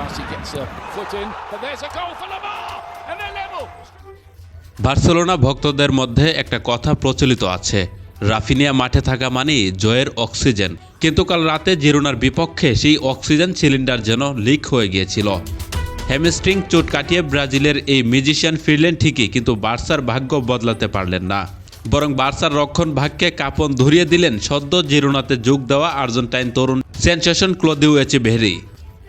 Gets a foot in, but there's a goal for Lamar, and they're level. Barcelona ভক্তদের মধ্যে একটা কথা প্রচলিত আছে। রাফিনিয়া মাঠে থাকা মানেই জয়ের অক্সিজেন। কিন্তু কাল রাতে জিরোনার বিপক্ষে সেই অক্সিজেন সিলিন্ডার যেন লিক হয়ে গিয়েছিল। হ্যামস্ট্রিং চোট কাটিয়ে ব্রাজিলের এই মিউজিশিয়ান ফিরলেন ঠিকই কিন্তু বার্সার ভাগ্য বদলাতে পারলেন না। বরং বার্সার রক্ষণ ভাগ্যে কাপন ধরিয়ে দিলেন সদ্য জিরোনাতে যোগ দেওয়া আর্জেন্টাইন তরুণ সেনসেশন ক্লোদিউ এচেবেহরি।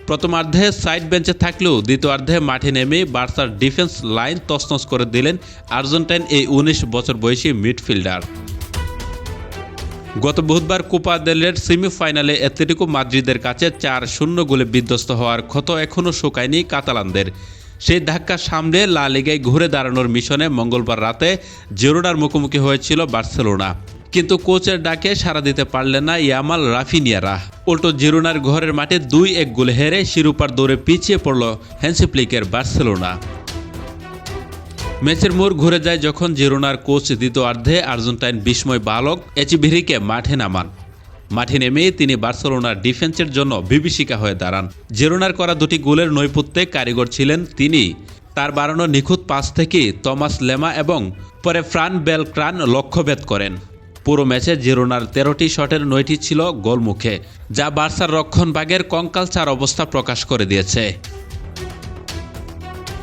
প্রথমার্ধে সাইড বেঞ্চে থাকলেও দ্বিতীয়ার্ধে মাঠে নেমে বার্সার ডিফেন্স লাইন তছনছ করে দিলেন আর্জেন্টাইন এই উনিশ বছর বয়সী মিডফিল্ডার। গত বুধবার কোপা দেলের সেমিফাইনালে অ্যাথলেটিকো মাদ্রিদের কাছে চার শূন্য গোলে বিধ্বস্ত হওয়ার ক্ষত এখনও শুকায়নি কাতালানদের। সেই ধাক্কা সামলে লা লিগায় ঘুরে দাঁড়ানোর মিশনে মঙ্গলবার রাতে জেরোনার মুখোমুখি হয়েছিল বার্সেলোনা। কিন্তু কোচের ডাকে সাড়া দিতে পারলেন না ইয়ামাল রাফিনিয়ারা। উল্টো জিরোনার ঘরের মাঠে দুই এক গোলে হেরে শিরোপার দৌড়ে পিছিয়ে পড়ল হ্যান্সিপ্লিকের বার্সেলোনা। ম্যাচের মোড় ঘুরে যায় যখন জিরোনার কোচ দ্বিতীয়ার্ধে আর্জেন্টাইন বিস্ময় বালক এচিভিরিকে মাঠে নামান। মাঠে নেমে তিনি বার্সেলোনার ডিফেন্সের জন্য বিভীষিকা হয়ে দাঁড়ান। জিরোনার করা দুটি গোলের নৈপুত্যে কারিগর ছিলেন তিনি। তার বাড়ানো নিখুঁত পাস থেকে তমাস লেমা এবং পরে ফ্রান বেলক্রান লক্ষ্যভেদ করেন। পুরো ম্যাচে জিরোনার তেরোটি শটের নয়টি ছিল গোলমুখে, যা বার্সার রক্ষণভাগের কঙ্কাল চার অবস্থা প্রকাশ করে দিয়েছে।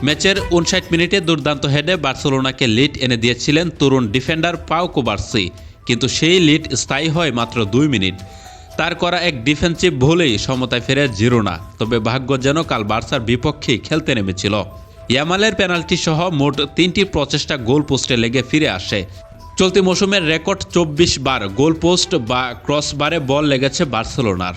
ম্যাচের উনষাট মিনিটে দুর্দান্ত হেডে বার্সেলোনাকে লিড এনে দিয়েছিলেন তরুণ ডিফেন্ডার পাও কুবার্সি, কিন্তু সেই লিড স্থায়ী হয় মাত্র দুই মিনিট। তার করা এক ডিফেন্সিভ ভুলেই সমতায় ফেরে জিরোনা, তবে ভাগ্য যেন কাল বার্সার বিপক্ষেই খেলতে নেমেছিল। ইয়ামালের পেনাল্টি সহ মোট তিনটি প্রচেষ্টা গোল পোস্টে লেগে ফিরে আসে চলতি মৌসুমের রেকর্ড চব্বিশ বার, গোল পোস্ট বা ক্রসবারে বল লেগেছে বার্সেলোনার।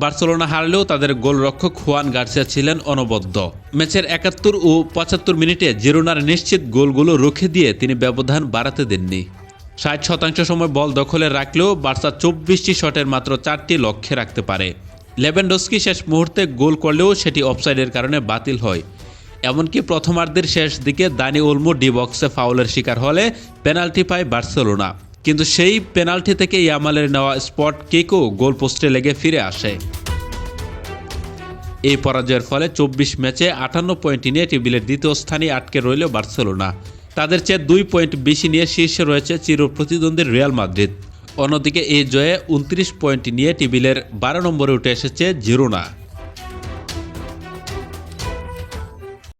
বার্সেলোনা হারলেও তাদের গোলরক্ষক হুয়ান গার্সিয়া ছিলেন অনবদ্য। ম্যাচের একাত্তর ও পঁচাত্তর মিনিটে জিরোনার নিশ্চিত গোলগুলো রুখে দিয়ে তিনি ব্যবধান বাড়াতে দেননি। ষাট শতাংশ সময় বল দখলে রাখলেও বার্সা চব্বিশটি শটের মাত্র চারটি লক্ষ্যে রাখতে পারে। লেভেন্ডস্কি শেষ মুহূর্তে গোল করলেও সেটি অফসাইডের কারণে বাতিল হয়। এমনকি প্রথমার্ধের শেষ দিকে দানি ওলমো ডি বক্সে ফাউলের শিকার হলে পেনাল্টি পায় বার্সেলোনা। কিন্তু সেই পেনাল্টি থেকে ইয়ামালের নেওয়া স্পট কিকও গোল পোস্টে লেগে ফিরে আসে। এই পরাজয়ের ফলে চব্বিশ ম্যাচে আটান্ন পয়েন্ট নিয়ে টেবিলের দ্বিতীয় স্থানে আটকে রইল বার্সেলোনা। তাদের চেয়ে দুই পয়েন্ট বেশি নিয়ে শীর্ষে রয়েছে চির প্রতিদ্বন্দ্বী রিয়াল মাদ্রিদ। অন্যদিকে এই জয়ে উনত্রিশ পয়েন্ট নিয়ে টেবিলের বারো নম্বরে উঠে এসেছে জিরোনা।